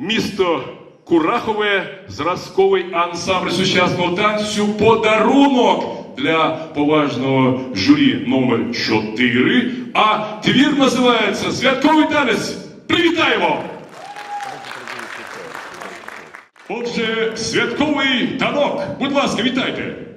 місто Курахове, зразковий ансамбль сучасного танцю подарунок для поважного журі номер 4 А твір називається Святковий танець. Привітаємо! Отже, святковий танок. Будь ласка, вітайте!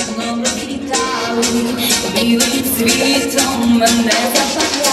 вікном розквітали, білим світом мене запахло.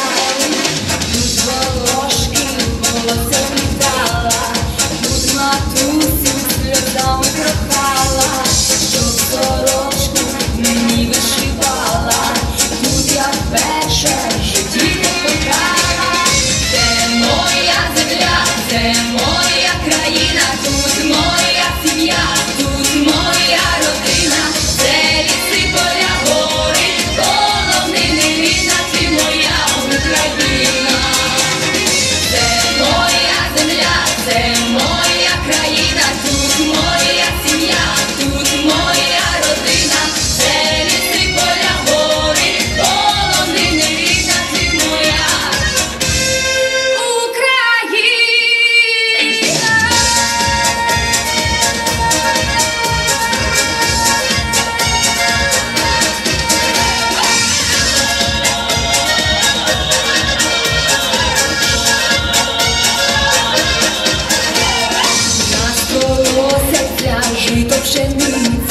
of.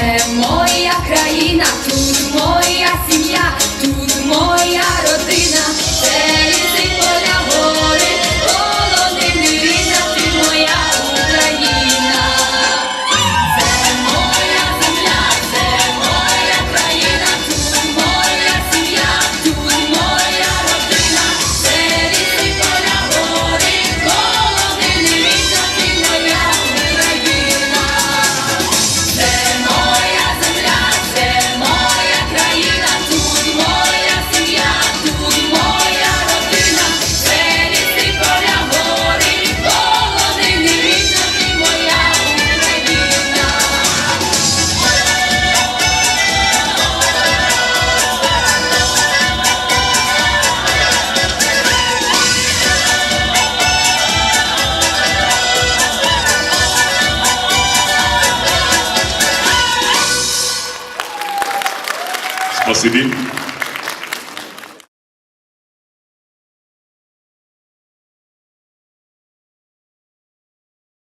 Це моя країна. Posso ir?